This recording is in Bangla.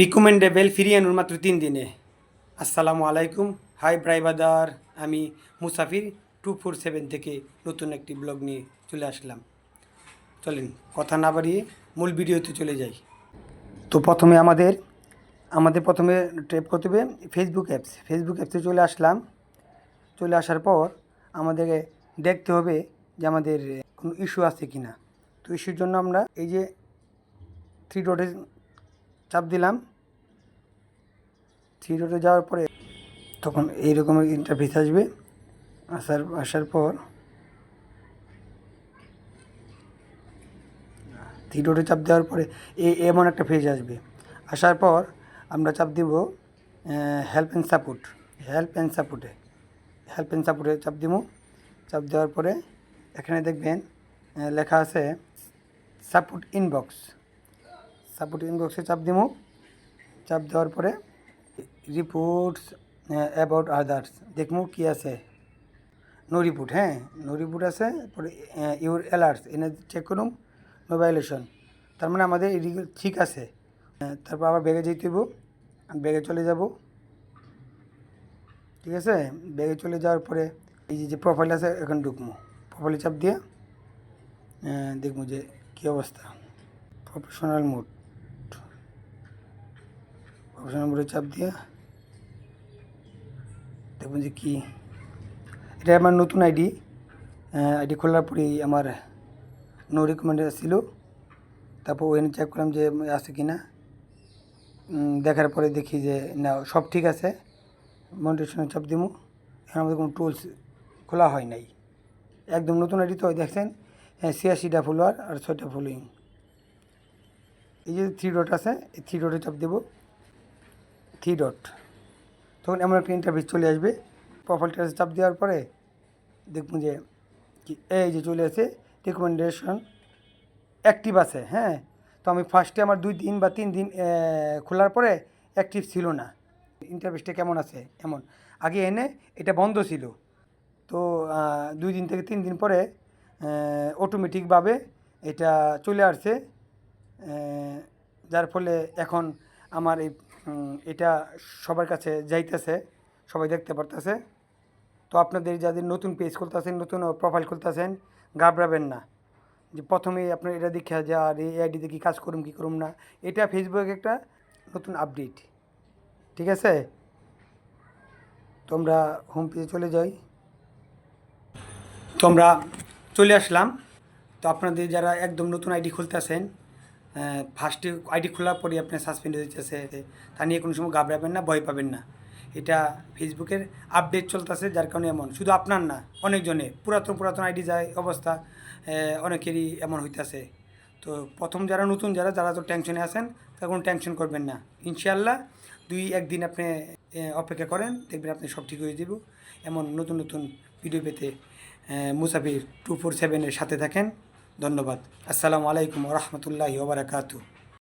রিকমেন্ডেবল ফিরিয়ে আনুন মাত্র তিন দিনে। আসসালামু আলাইকুম। হাই ব্রাইবাদার আমি মুসাফির। টু ফোর সেভেন থেকে নতুন একটি ব্লগ নিয়ে চলে আসলাম। চলেন, কথা না বাড়িয়ে মূল ভিডিওতে চলে যাই। তো প্রথমে আমাদের আমাদের প্রথমে ট্রেপ করতে হবে ফেসবুক অ্যাপস ফেসবুক অ্যাপসে চলে আসলাম। চলে আসার পর আমাদেরকে দেখতে হবে যে আমাদের কোনো ইস্যু আছে কি না তো ইস্যুর জন্য আমরা এই যে থ্রি ডটে চাপ দিলাম। থ্রি ডটে যাওয়ার পরে তখন এইরকম ইন্টারফেস আসবে। আসার আসার পর থ্রি ডটে চাপ দেওয়ার পরে এ, এমন একটা পেজ আসবে। আসার পর আমরা চাপ দিব help and support help and সাপোর্টে হেল্প অ্যান্ড সাপোর্টে চাপ দিব। চাপ দেওয়ার পরে এখানে দেখবেন লেখা আছে সাপোর্ট ইনবক্স সাপোর্ট ইনবক্সে চাপ দিব চাপ দেওয়ার পরে রিপোর্টস অ্যাবাউট আদার্স দেখব কী আছে। নো রিপোর্ট হ্যাঁ নো রিপোর্ট আছে পরে ইউর অ্যালার্টস এনে চেক করুন নো ভাইলেশন তার মানে আমাদের এদিকে ঠিক আছে। তারপর আবার ব্যাগে যেতে হইব ব্যাগে চলে যাব। ঠিক আছে? ব্যাগে চলে যাওয়ার পরে এই যে যে প্রোফাইল আছে, এখন ঢুকবো প্রোফাইলে চাপ দিয়ে দেখব যে কী অবস্থা। প্রফেশনাল মোড প্রফেশনাল মোডে চাপ দিয়ে দেখুন যে কী এটা আমার নতুন আইডি। আইডি খোলার পরেই আমার নো রিকমেন্ডেড ছিল। তারপর ওখানে চেক করলাম যে আছে কি না। দেখার পরে দেখি যে না, সব ঠিক আছে। মনিটেশনে চাপ দিমু। এখন আমাদের কোনো টুলস খোলা হয় নাই। একদম নতুন আইডি তো দেখছেন? ছিয়াশিটা ফলোয়ার আর ছয়টা ফলোয়িং এই যে থ্রি ডট আছে, এই থ্রি ডটে চাপ দেবো। থ্রি ডট তখন এমন একটা ইন্টারভিউ চলে আসবে। প্রোফাইলটা চাপ দেওয়ার পরে দেখুন যে এই যে চলে আসে রিকমেন্ডেশন অ্যাক্টিভ আছে হ্যাঁ? তো আমি ফার্স্টে আমার দুই দিন বা তিন দিন খোলার পরে অ্যাক্টিভ ছিল না। ইন্টারভিউসটা কেমন আছে? এমন। আগে এনে এটা বন্ধ ছিল। তো দুই দিন থেকে তিন দিন পরে অটোমেটিকভাবে এটা চলে আসছে। যার ফলে এখন আমার এই এটা সবার কাছে যাইতেছে, সবাই দেখতে পারতেছে। তো আপনাদের যাদের নতুন পেজ খুলতেছেন, নতুন প্রোফাইল খুলতেছেন, ঘাবড়াবেন না। যে প্রথমেই আপনার এটা দেখে যে, আর এই আইডিতে কী কাজ করুম, কী করুম না? এটা ফেসবুক একটা নতুন আপডেট ঠিক আছে? তোমরা হোম পেজে চলে যাই। তো আমরা চলে আসলাম। তো আপনাদের যারা একদম নতুন আইডি খুলতেছেন ফার্স্টে আইডি খোলার পরে আপনার সাসপেন্ড হয়ে যেতেছে তা নিয়ে কোনো সময় ঘাবড়াবেন না, ভয় পাবেন না। এটা ফেসবুকের আপডেট চলতেছে, যার কারণে এমন। শুধু আপনার না, অনেকজনের। পুরাতন পুরাতন আইডি যায়, অবস্থা অনেকেরই এমন হইতাছে। তো প্রথম যারা নতুন, যারা যারা তো টেনশনে আছেন, তারা কোনো টেনশন করবেন না। ইনশাল্লাহ দুই, একদিন আপনি অপেক্ষা করেন, দেখবেন আপনি সব ঠিক হয়ে যাব। এমন নতুন নতুন ভিডিও পেতে মুসাফির টু ফোর সেভেনের সাথে থাকেন। ধন্যবাদ। আসসালামু আলাইকুম রহমতুল্লাহি ওবরাকাতু